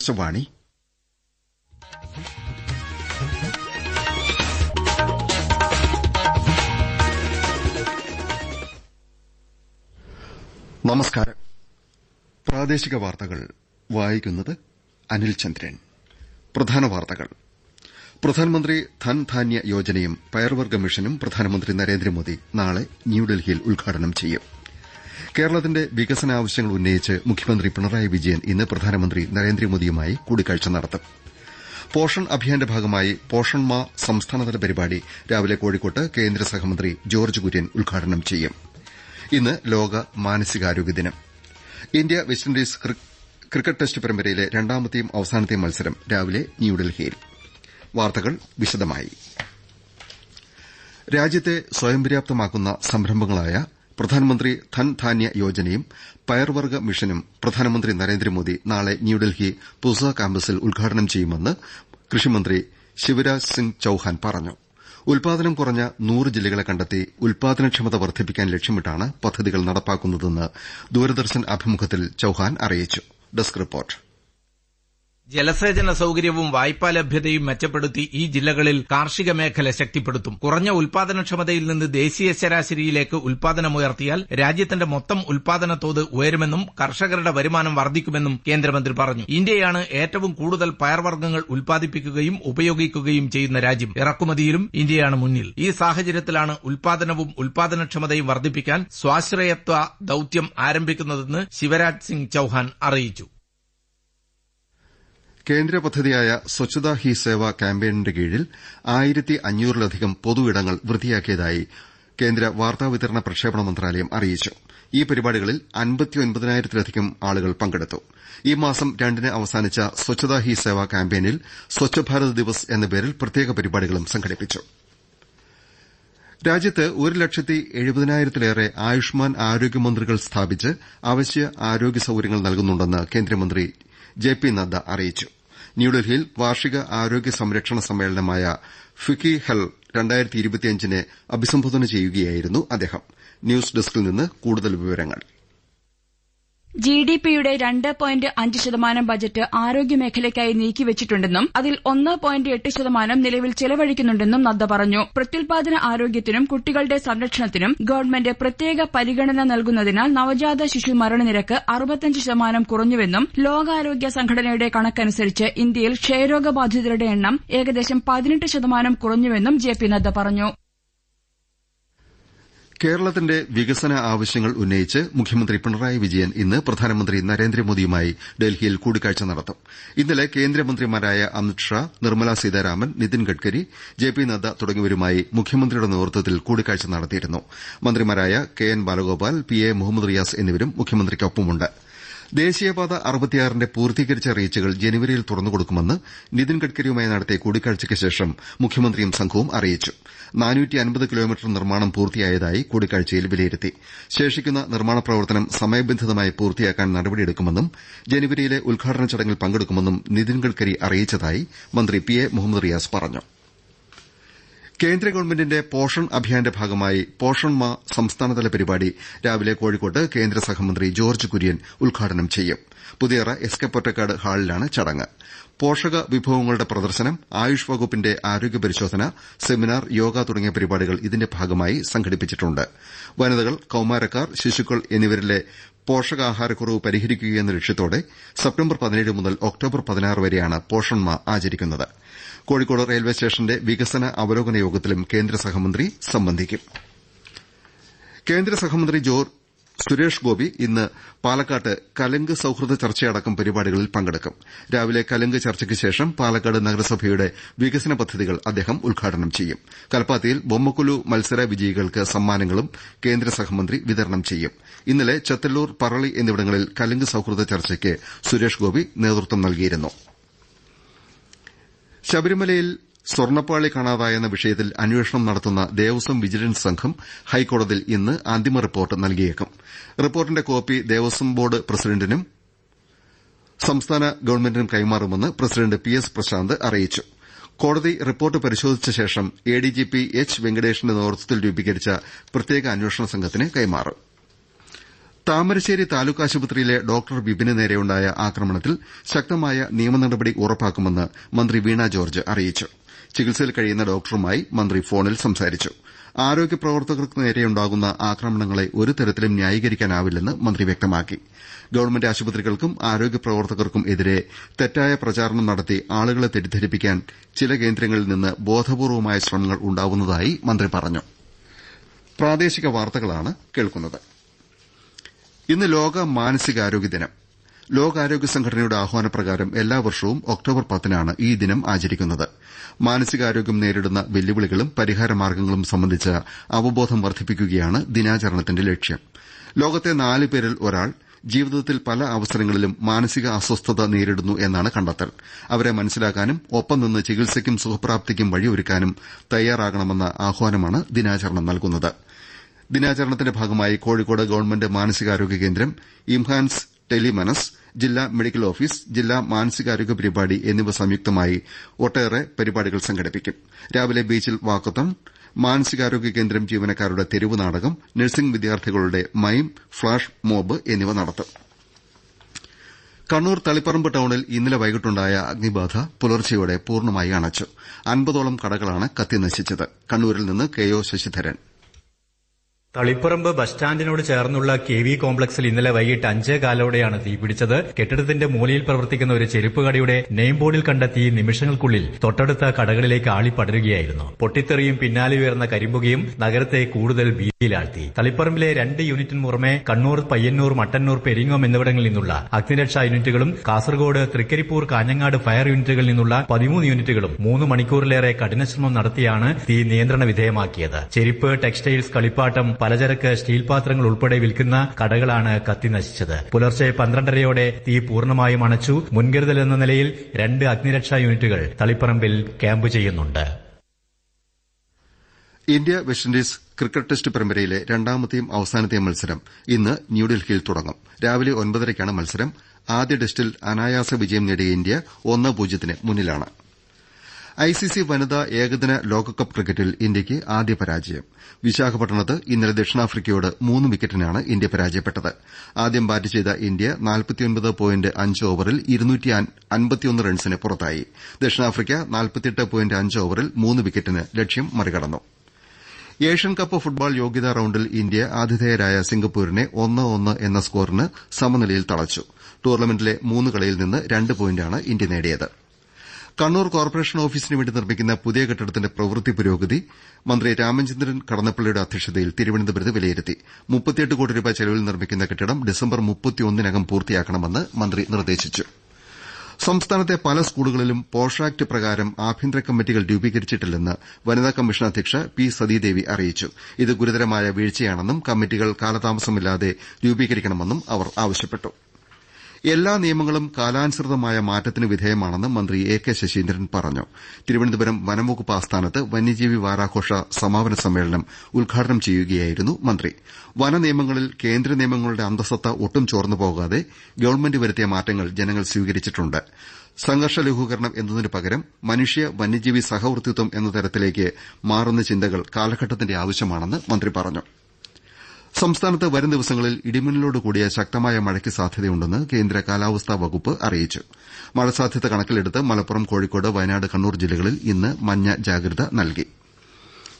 ആകാശവാണി നമസ്കാരം. പ്രാദേശിക വാർത്തകൾ. വായിക്കുന്നത് അനിൽ ചന്ദ്രൻ. പ്രധാന വാർത്തകൾ. പ്രധാനമന്ത്രി ധൻധാന്യ യോജനയും പയർവർഗ മിഷനും പ്രധാനമന്ത്രി നരേന്ദ്രമോദി നാളെ ന്യൂഡൽഹിയിൽ ഉദ്ഘാടനം ചെയ്യും. കേരളത്തിന്റെ വികസനാവശ്യങ്ങൾ ഉന്നയിച്ച് മുഖ്യമന്ത്രി പിണറായി വിജയൻ ഇന്ന് പ്രധാനമന്ത്രി നരേന്ദ്രമോദിയുമായി കൂടിക്കാഴ്ച നടത്തും. പോഷൺ അഭിയാന്റെ ഭാഗമായി പോഷൺ മാ സംസ്ഥാനതല പരിപാടി രാവിലെ കോഴിക്കോട്ട് കേന്ദ്ര സഹമന്ത്രി ജോർജ് കുര്യൻ ഉദ്ഘാടനം ചെയ്യും. ഇന്ന് ലോക മാനസികാരോഗ്യ ദിനം ഇന്ത്യ വെസ്റ്റിൻഡീസ് ക്രിക്കറ്റ് ടെസ്റ്റ് പരമ്പരയിലെ രണ്ടാമത്തെയും അവസാനത്തെയും മത്സരം രാവിലെ ന്യൂഡൽഹിയിൽ. വാർത്തകൾ വിശദമായി. രാജ്യത്തെ സ്വയം പര്യാപ്തമാക്കുന്ന സംരംഭങ്ങളായ ധൻ ധാന്യ യോജനയും പയർവർഗ മിഷനും പ്രധാനമന്ത്രി നരേന്ദ്രമോദി നാളെ ന്യൂഡൽഹി പുസ ക്യാമ്പസിൽ ഉദ്ഘാടനം ചെയ്യുമെന്ന് കൃഷിമന്ത്രി ശിവരാജ് സിംഗ് ചൌഹാൻ പറഞ്ഞു. ഉൽപാദനം കുറഞ്ഞ നൂറ് ജില്ലകളെ കണ്ടെത്തി ഉൽപാദനക്ഷമത വർദ്ധിപ്പിക്കാൻ ലക്ഷ്യമിട്ടാണ് പദ്ധതികൾ നടപ്പാക്കുന്നതെന്ന് ദൂരദർശൻ അഭിമുഖത്തിൽ ചൌഹാൻ അറിയിച്ചു. ജലസേചന സൌകര്യവും വായ്പാ ലഭ്യതയും മെച്ചപ്പെടുത്തി ഈ ജില്ലകളിൽ കാർഷിക മേഖല ശക്തിപ്പെടുത്തും. കുറഞ്ഞ ഉൽപാദനക്ഷമതയിൽ നിന്ന് ദേശീയ ശരാശരിയിലേക്ക് ഉൽപാദനമുയർത്തിയാൽ രാജ്യത്തിന്റെ മൊത്തം ഉൽപാദന തോത് ഉയരുമെന്നും കർഷകരുടെ വരുമാനം വർദ്ധിക്കുമെന്നും കേന്ദ്രമന്ത്രി പറഞ്ഞു. ഇന്ത്യയാണ് ഏറ്റവും കൂടുതൽ പയർവർഗങ്ങൾ ഉൽപ്പാദിപ്പിക്കുകയും ഉപയോഗിക്കുകയും ചെയ്യുന്ന രാജ്യം. ഇറക്കുമതിയിലും ഇന്ത്യയാണ് മുന്നിൽ. ഈ സാഹചര്യത്തിലാണ് ഉൽപാദനവും ഉൽപാദനക്ഷമതയും വർദ്ധിപ്പിക്കാൻ സ്വാശ്രയത്വ ദൌത്യം ആരംഭിക്കുന്നതെന്ന് ശിവരാജ് സിംഗ് ചൌഹാൻ അറിയിച്ചു. കേന്ദ്ര പദ്ധതിയായ സ്വച്ഛതാ ഹി സേവ ക്യാമ്പയിനിന്റെ കീഴിൽ ആയിരത്തി അഞ്ഞൂറിലധികം പൊതു ഇടങ്ങൾ വൃത്തിയാക്കിയതായി കേന്ദ്ര വാർത്താവിതരണ പ്രക്ഷേപണ മന്ത്രാലയം അറിയിച്ചു. ഈ പരിപാടികളിൽ അൻപത്തിയൊൻപതിനായിരത്തിലധികം ആളുകൾ പങ്കെടുത്തു. ഈ മാസം രണ്ടിന് അവസാനിച്ച സ്വച്ഛതാ ഹി സേവ ക്യാമ്പയിനിൽ സ്വച്ഛ് ഭാരത് ദിവസ് എന്ന പേരിൽ പ്രത്യേക പരിപാടികളും സംഘടിപ്പിച്ചു. രാജ്യത്ത് ഒരു ലക്ഷത്തി എഴുപതിനായിരത്തിലേറെ ആയുഷ്മാൻ ആരോഗ്യമന്ത്രികൾ സ്ഥാപിച്ച് അവശ്യ ആരോഗ്യ സൌകര്യങ്ങൾ നൽകുന്നുണ്ടെന്ന് കേന്ദ്രമന്ത്രി ജെ പി നദ്ദ അറിയിച്ചു. ന്യൂഡൽഹിയിൽ വാർഷിക ആരോഗ്യ സംരക്ഷണ സമ്മേളനമായ ഫിക്കി ഹെൽ നെ അഭിസംബോധന ചെയ്യുകയായിരുന്നു അദ്ദേഹം. ന്യൂസ് ഡെസ്കിൽ നിന്ന് കൂടുതൽ വിവരങ്ങൾ. ജി ഡി പിയുടെ രണ്ട് പോയിന്റ് അഞ്ച് ശതമാനം ബജറ്റ് ആരോഗ്യമേഖലയ്ക്കായി നീക്കിവച്ചിട്ടുണ്ടെന്നും അതിൽ ഒന്ന് പോയിന്റ് എട്ട് ശതമാനം നിലവിൽ ചെലവഴിക്കുന്നുണ്ടെന്നും നദ്ദ പറഞ്ഞു. പ്രത്യുൽപാദന ആരോഗ്യത്തിനും കുട്ടികളുടെ സംരക്ഷണത്തിനും ഗവൺമെന്റ് പ്രത്യേക പരിഗണന നൽകുന്നതിനാൽ നവജാത ശിശു മരണനിരക്ക് അറുപത്തഞ്ച് ശതമാനം കുറഞ്ഞുവെന്നും ലോകാരോഗ്യ സംഘടനയുടെ കണക്കനുസരിച്ച് ഇന്ത്യയിൽ ക്ഷയരോഗബാധിതരുടെ എണ്ണം ഏകദേശം പതിനെട്ട് ശതമാനം കുറഞ്ഞുവെന്നും ജെ പി നദ്ദ പറഞ്ഞു. കേരളത്തിന്റെ വികസന ആവശ്യങ്ങൾ ഉന്നയിച്ച് മുഖ്യമന്ത്രി പിണറായി വിജയൻ ഇന്ന് പ്രധാനമന്ത്രി നരേന്ദ്രമോദിയുമായി ഡൽഹിയിൽ കൂടിക്കാഴ്ച നടത്തും. ഇന്നലെ കേന്ദ്രമന്ത്രിമാരായ അമിത്ഷാ നിർമ്മലാ സീതാരാമൻ നിതിൻ ഗഡ്കരി ജെ പി നദ്ദ തുടങ്ങിയവരുമായി മുഖ്യമന്ത്രിയുടെ നേതൃത്വത്തിൽ കൂടിക്കാഴ്ച നടത്തിയിരുന്നു. മന്ത്രിമാരായ K N Balagopal P A Muhammad Riyas എന്നിവരും മുഖ്യമന്ത്രിക്കൊപ്പമുണ്ട്. ദേശീയപാത അറുപത്തിയാറിന്റെ പൂർത്തീകരിച്ച റീച്ചുകൾ ജനുവരിയിൽ തുറന്നുകൊടുക്കുമെന്ന് നിതിൻ ഗഡ്കരിയുമായി നടത്തിയ കൂടിക്കാഴ്ചയ്ക്ക് ശേഷം മുഖ്യമന്ത്രിയും സംഘവും അറിയിച്ചു. കിലോമീറ്റർ നിർമ്മാണം പൂർത്തിയായതായി കൂടിക്കാഴ്ചയിൽ വിലയിരുത്തി. ശേഷിക്കുന്ന നിർമ്മാണ പ്രവർത്തനം സമയബന്ധിതമായി പൂർത്തിയാക്കാൻ നടപടിയെടുക്കുമെന്നും ജനുവരിയിലെ ഉദ്ഘാടന ചടങ്ങിൽ പങ്കെടുക്കുമെന്നും നിതിൻ ഗഡ്കരി അറിയിച്ചതായി മന്ത്രി പി എ മുഹമ്മദ് റിയാസ് പറഞ്ഞു. കേന്ദ്ര ഗവൺമെന്റിന്റെ പോഷൺ അഭിയാന്റെ ഭാഗമായി പോഷൺ മാ സംസ്ഥാനതല പരിപാടി രാവിലെ കോഴിക്കോട്ട് കേന്ദ്ര സഹമന്ത്രി ജോർജ് കുര്യൻ ഉദ്ഘാടനം ചെയ്യും. പുതിയറ എസ് കെ പൊറ്റക്കാട് ഹാളിലാണ് ചടങ്ങ്. പോഷക വിഭവങ്ങളുടെ പ്രദർശനം ആയുഷ് വകുപ്പിന്റെ ആരോഗ്യ പരിശോധന സെമിനാർ യോഗ തുടങ്ങിയ പരിപാടികൾ ഇതിന്റെ ഭാഗമായി സംഘടിപ്പിച്ചിട്ടുണ്ട്. വനിതകൾ കൌമാരക്കാർ ശിശുക്കൾ എന്നിവരിലെ പോഷകാഹാരക്കുറവ് പരിഹരിക്കുകയെന്ന ലക്ഷ്യത്തോടെ സെപ്റ്റംബർ പതിനേഴ് മുതൽ ഒക്ടോബർ പതിനാറ് വരെയാണ് പോഷൺ മാ ആചരിക്കുന്നത്. കോഴിക്കോട് റെയിൽവേ സ്റ്റേഷന്റെ വികസന അവലോകന യോഗത്തിലും കേന്ദ്ര സഹമന്ത്രി സംബന്ധിക്കും. കേന്ദ്ര സഹമന്ത്രി സുരേഷ് ഗോപി ഇന്ന് പാലക്കാട്ട് കലങ്ക് സൌഹൃദ ചർച്ചയടക്കം പരിപാടികളിൽ പങ്കെടുക്കും. രാവിലെ കലങ്ക് ചർച്ചയ്ക്ക് ശേഷം പാലക്കാട് നഗരസഭയുടെ വികസന പദ്ധതികൾ അദ്ദേഹം ഉദ്ഘാടനം ചെയ്യും. കൽപ്പാത്തിയിൽ ബൊമ്മക്കുലു മത്സര വിജയികൾക്ക് സമ്മാനങ്ങളും കേന്ദ്ര സഹമന്ത്രി വിതരണം ചെയ്യും. ഇന്നലെ ചത്തല്ലൂർ പറളി എന്നിവിടങ്ങളിൽ കലങ്ക് സൌഹൃദ ചർച്ചയ്ക്ക് സുരേഷ് ഗോപി നേതൃത്വം നൽകിയിരുന്നു. ശബരിമലയിൽ സ്വർണപ്പാളി കാണാതായെന്ന വിഷയത്തിൽ അന്വേഷണം നടത്തുന്ന ദേവസ്വം വിജിലൻസ് സംഘം ഹൈക്കോടതിയിൽ ഇന്ന് അന്തിമ റിപ്പോർട്ട് നൽകിയേക്കും. റിപ്പോർട്ടിന്റെ കോപ്പി ദേവസ്വം ബോർഡ് പ്രസിഡന്റിനും സംസ്ഥാന ഗവൺമെന്റിനും കൈമാറുമെന്ന് പ്രസിഡന്റ് പി എസ് പ്രശാന്ത് അറിയിച്ചു. കോടതി റിപ്പോർട്ട് പരിശോധിച്ച ശേഷം A D G P H വെങ്കടേഷിന്റെ നേതൃത്വത്തിൽ രൂപീകരിച്ച പ്രത്യേക അന്വേഷണ സംഘത്തിന് കൈമാറും. താമരശ്ശേരി താലൂക്ക് ആശുപത്രിയിലെ ഡോക്ടർ വിപിന് നേരെയുണ്ടായ ആക്രമണത്തിൽ ശക്തമായ നിയമനടപടി ഉറപ്പാക്കുമെന്ന് മന്ത്രി വീണ ജോർജ് അറിയിച്ചു. ചികിത്സയിൽ കഴിയുന്ന ഡോക്ടറുമായി മന്ത്രി ഫോണിൽ സംസാരിച്ചു. ആരോഗ്യ പ്രവർത്തകർക്ക് നേരെയുണ്ടാകുന്ന ആക്രമണങ്ങളെ ഒരു തരത്തിലും ന്യായീകരിക്കാനാവില്ലെന്ന് മന്ത്രി വ്യക്തമാക്കി. ഗവൺമെന്റ് ആശുപത്രികൾക്കും ആരോഗ്യ പ്രവർത്തകർക്കും എതിരെ തെറ്റായ പ്രചാരണം നടത്തി ആളുകളെ തെറ്റിദ്ധരിപ്പിക്കാൻ ചില കേന്ദ്രങ്ങളിൽ നിന്ന് ബോധപൂർവമായ ശ്രമങ്ങൾ ഉണ്ടാവുന്നതായി മന്ത്രി പറഞ്ഞു. ഇന്ന് ലോക മാനസികാരോഗ്യ ദിനം ലോകാരോഗ്യ സംഘടനയുടെ ആഹ്വാനപ്രകാരം എല്ലാ വർഷവും ഒക്ടോബർ പത്തിനാണ് ഈ ദിനം ആചരിക്കുന്നത്. മാനസികാരോഗ്യം നേരിടുന്ന വെല്ലുവിളികളും പരിഹാര മാർഗങ്ങളും സംബന്ധിച്ച അവബോധം വർദ്ധിപ്പിക്കുകയാണ് ദിനാചരണത്തിന്റെ ലക്ഷ്യം. ലോകത്തെ നാല് പേരിൽ ഒരാൾ ജീവിതത്തിൽ പല അവസരങ്ങളിലും മാനസിക അസ്വസ്ഥത നേരിടുന്നു എന്നാണ് കണ്ടെത്തൽ. അവരെ മനസ്സിലാക്കാനും ഒപ്പം നിന്ന് ചികിത്സയ്ക്കും സുഖപ്രാപ്തിക്കും വഴിയൊരുക്കാനും തയ്യാറാകണമെന്ന ആഹ്വാനമാണ് ദിനാചരണം നൽകുന്നത്. ദിനാചരണത്തിന്റെ ഭാഗമായി കോഴിക്കോട് ഗവൺമെന്റ് മാനസികാരോഗ്യ കേന്ദ്രം ഇംഹാൻസ് ടെലിമനസ് ജില്ലാ മെഡിക്കൽ ഓഫീസ് ജില്ലാ മാനസികാരോഗ്യ പരിപാടി എന്നിവ സംയുക്തമായി ഒട്ടേറെ പരിപാടികൾ സംഘടിപ്പിക്കും. രാവിലെ ബീച്ചിൽ വാക്കത്തൺ മാനസികാരോഗ്യ കേന്ദ്രം ജീവനക്കാരുടെ തെരുവ് നാടകം നഴ്സിംഗ് വിദ്യാർത്ഥികളുടെ മൈം ഫ്ളാഷ് മോബ് എന്നിവ നടത്തും. കണ്ണൂർ തളിപ്പറമ്പ് ടൌണിൽ ഇന്നലെ വൈകിട്ടുണ്ടായ അഗ്നിബാധ പുലർച്ചെയോടെ പൂർണമായി അണച്ചു. അൻപതോളം കടകളാണ് കത്തിനശിച്ചത് കണ്ണൂരിൽ നിന്ന് K O Sasidharan. Taliparamba bus സ്റ്റാൻഡിനോട് ചേർന്നുള്ള കെ വി കോംപ്ലക്സിൽ ഇന്നലെ വൈകിട്ട് അഞ്ചേ കാലോടെയാണ് തീപിടിച്ചത് കെട്ടിടത്തിന്റെ മൂലയിൽ പ്രവർത്തിക്കുന്ന ഒരു ചെരുപ്പ് കടയുടെ നെയിം ബോർഡിൽ കണ്ട തീ നിമിഷങ്ങൾക്കുള്ളിൽ തൊട്ടടുത്ത കടകളിലേക്ക് ആളിപ്പടരുകയായിരുന്നു. പൊട്ടിത്തെറിയും പിന്നാലെ ഉയർന്ന കരിമ്പുകയും നഗരത്തെ കൂടുതൽ ഭീതിയിലാഴ്ത്തി. തളിപ്പറമ്പിലെ രണ്ട് യൂണിറ്റിന് പുറമെ കണ്ണൂർ പയ്യന്നൂർ മട്ടന്നൂർ പെരിങ്ങോം എന്നിവിടങ്ങളിൽ നിന്നുള്ള അഗ്നിരക്ഷാ യൂണിറ്റുകളും കാസർഗോഡ് തൃക്കരിപ്പൂർ കാഞ്ഞങ്ങാട് ഫയർ യൂണിറ്റുകളിൽ നിന്നുള്ള പതിമൂന്ന് യൂണിറ്റുകളും മൂന്ന് മണിക്കൂറിലേറെ കഠിനശ്രമം നടത്തിയാണ് തീ നിയന്ത്രണ വിധേയമാക്കിയത്. ചെരുപ്പ് ടെക്സ്റ്റൈൽസ് കളിപ്പാട്ടം പലചരക്ക് സ്റ്റീൽ പാത്രങ്ങൾ ഉൾപ്പെടെ വിൽക്കുന്ന കടകളാണ് കത്തിനശിച്ചത് പുലർച്ചെ പന്ത്രണ്ടരയോടെ തീ പൂർണമായും അണച്ചു മുൻകരുതൽ എന്ന നിലയിൽ രണ്ട് അഗ്നിരക്ഷാ യൂണിറ്റുകൾ തളിപ്പറമ്പിൽ ക്യാമ്പ് ചെയ്യുന്നുണ്ട്. India West Indies cricket test പരമ്പരയിലെ രണ്ടാമത്തെയും അവസാനത്തെയും മത്സരം ഇന്ന് ന്യൂഡൽഹിയിൽ തുടങ്ങും. രാവിലെ ഒൻപതരയ്ക്കാണ് മത്സരം. ആദ്യ ടെസ്റ്റിൽ അനായാസ വിജയം നേടിയ ഇന്ത്യ ഒന്ന് പൂജ്യത്തിന് മുന്നിലാണ്. ഐസിസി വനിതാ ഏകദിന ലോകകപ്പ് ക്രിക്കറ്റിൽ ഇന്ത്യയ്ക്ക് ആദ്യ പരാജയം. വിശാഖപട്ടണത്ത് ഇന്നലെ ദക്ഷിണാഫ്രിക്കയോട് മൂന്ന് വിക്കറ്റിനാണ് ഇന്ത്യ പരാജയപ്പെട്ടത്. ആദ്യം ബാറ്റ് ചെയ്ത ഇന്ത്യ ഓവറിൽ റൺസിന് പുറത്തായി. ദക്ഷിണാഫ്രിക്ക ഓവറിൽ മൂന്ന് വിക്കറ്റിന് ലക്ഷ്യം മറികടന്നു. ഏഷ്യൻ കപ്പ് ഫുട്ബോൾ യോഗ്യതാ റൌണ്ടിൽ ഇന്ത്യ ആതിഥേയരായ സിംഗപ്പൂരിനെ ഒന്ന് ഒന്ന് എന്ന സ്കോറിന് സമനിലയിൽ തളച്ചു. ടൂർണമെന്റിലെ മൂന്ന് കളിയിൽ നിന്ന് രണ്ട് പോയിന്റാണ് ഇന്ത്യ നേടിയത്. കണ്ണൂർ കോർപ്പറേഷൻ ഓഫീസിന് വേണ്ടി നിർമ്മിക്കുന്ന പുതിയ കെട്ടിടത്തിന്റെ പ്രവൃത്തി പുരോഗതി മന്ത്രി രാമചന്ദ്രൻ കടന്നപ്പള്ളിയുടെ അധ്യക്ഷതയിൽ തിരുവനന്തപുരത്ത് വിലയിരുത്തി. മുപ്പത്തിയെട്ട് കോടി രൂപ ചെലവിൽ നിർമ്മിക്കുന്ന കെട്ടിടം ഡിസംബർ മുപ്പത്തിയൊന്നിനകം പൂർത്തിയാക്കണമെന്ന് മന്ത്രി നിർദ്ദേശിച്ചു. സംസ്ഥാനത്തെ പല സ്കൂളുകളിലും പോഷാക്ട് പ്രകാരം ആഭ്യന്തര കമ്മിറ്റികൾ രൂപീകരിച്ചിട്ടില്ലെന്ന് വനിതാ കമ്മീഷൻ അധ്യക്ഷ പി സതീദേവി അറിയിച്ചു. ഇത് ഗുരുതരമായ വീഴ്ചയാണെന്നും കമ്മിറ്റികൾ കാലതാമസമില്ലാതെ രൂപീകരിക്കണമെന്നും അവർ ആവശ്യപ്പെട്ടു. എല്ലാ നിയമങ്ങളും കാലാനുസൃതമായ മാറ്റത്തിന് വിധേയമാണെന്ന് മന്ത്രി എ കെ ശശീന്ദ്രൻ പറഞ്ഞു. തിരുവനന്തപുരം വനംവകുപ്പ് ആസ്ഥാനത്ത് വന്യജീവി വാരാഘോഷ സമാപന സമ്മേളനം ഉദ്ഘാടനം ചെയ്യുകയായിരുന്നു മന്ത്രി. വനനിയമങ്ങളിൽ കേന്ദ്ര നിയമങ്ങളുടെ അന്തസത്ത ഒട്ടും ചോർന്നു പോകാതെ ഗവൺമെന്റ് വരുത്തിയ മാറ്റങ്ങൾ ജനങ്ങൾ സ്വീകരിച്ചിട്ടുണ്ട്. സംഘർഷ ലഘൂകരണം എന്നതിന് പകരം മനുഷ്യ വന്യജീവി സഹവർത്തിത്വം എന്ന തരത്തിലേക്ക് മാറുന്ന ചിന്തകൾ കാലഘട്ടത്തിന്റെ ആവശ്യമാണെന്ന് മന്ത്രി പറഞ്ഞു. സംസ്ഥാനത്ത് വരും ദിവസങ്ങളിൽ ഇടിമിന്നലോട് കൂടിയ ശക്തമായ മഴയ്ക്ക് സാധ്യതയുണ്ടെന്ന് കേന്ദ്ര കാലാവസ്ഥാ വകുപ്പ് അറിയിച്ചു. മഴ സാധ്യത കണക്കിലെടുത്ത് മലപ്പുറം കോഴിക്കോട് വയനാട് കണ്ണൂർ ജില്ലകളിൽ ഇന്ന് മഞ്ഞ ജാഗ്രത നൽകി.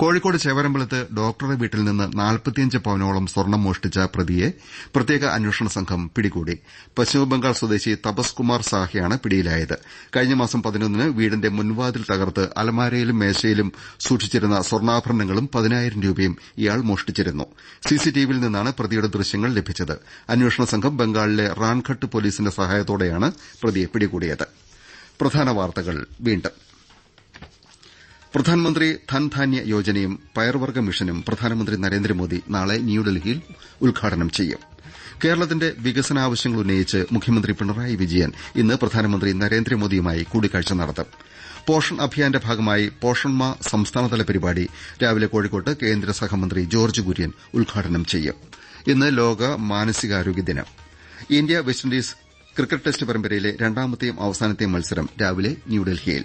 കോഴിക്കോട് ചേവരമ്പലത്ത് ഡോക്ടറുടെ വീട്ടിൽ നിന്ന് നാൽപ്പത്തിയഞ്ച് പവനോളം സ്വർണം മോഷ്ടിച്ച പ്രതിയെ പ്രത്യേക അന്വേഷണ സംഘം പിടികൂടി. പശ്ചിമബംഗാൾ സ്വദേശി തപസ് കുമാർ സാഹയാണ് പിടിയിലായത്. കഴിഞ്ഞ മാസം പതിനൊന്നിന് വീടിന്റെ മുൻവാതിൽ തകർത്ത് അലമാരയിലും മേശയിലും സൂക്ഷിച്ചിരുന്ന സ്വർണാഭരണങ്ങളും പതിനായിരം രൂപയും ഇയാൾ മോഷ്ടിച്ചിരുന്നു. സിസിടിവിയിൽ നിന്നാണ് പ്രതിയുടെ ദൃശ്യങ്ങൾ ലഭിച്ചത്. അന്വേഷണ സംഘം ബംഗാളിലെ റാൻഘട്ട് പോലീസിന്റെ സഹായത്തോടെയാണ് പ്രതിയെ പിടികൂടിയത്. വീണ്ടും ധൻധാന്യ യോജനയും പയർവർഗ മിഷനും പ്രധാനമന്ത്രി നരേന്ദ്രമോദി നാളെ ന്യൂഡൽഹിയിൽ ഉദ്ഘാടനം ചെയ്യും. കേരളത്തിന്റെ വികസനാവശ്യങ്ങൾ ഉന്നയിച്ച് മുഖ്യമന്ത്രി പിണറായി വിജയൻ ഇന്ന് പ്രധാനമന്ത്രി നരേന്ദ്രമോദിയുമായി കൂടിക്കാഴ്ച നടത്തും. പോഷൺ അഭിയാന്റെ ഭാഗമായി പോഷൺമ സംസ്ഥാനതല പരിപാടി രാവിലെ കോഴിക്കോട്ട് കേന്ദ്ര സഹമന്ത്രി ജോർജ് കുര്യൻ ഉദ്ഘാടനം ചെയ്യും. ഇന്ന് ലോക മാനസികാരോഗ്യ ദിനം. ഇന്ത്യ വെസ്റ്റിൻഡീസ് ക്രിക്കറ്റ് ടെസ്റ്റ് പരമ്പരയിലെ രണ്ടാമത്തെയും അവസാനത്തെയും മത്സരം രാവിലെ ന്യൂഡൽഹിയിൽ.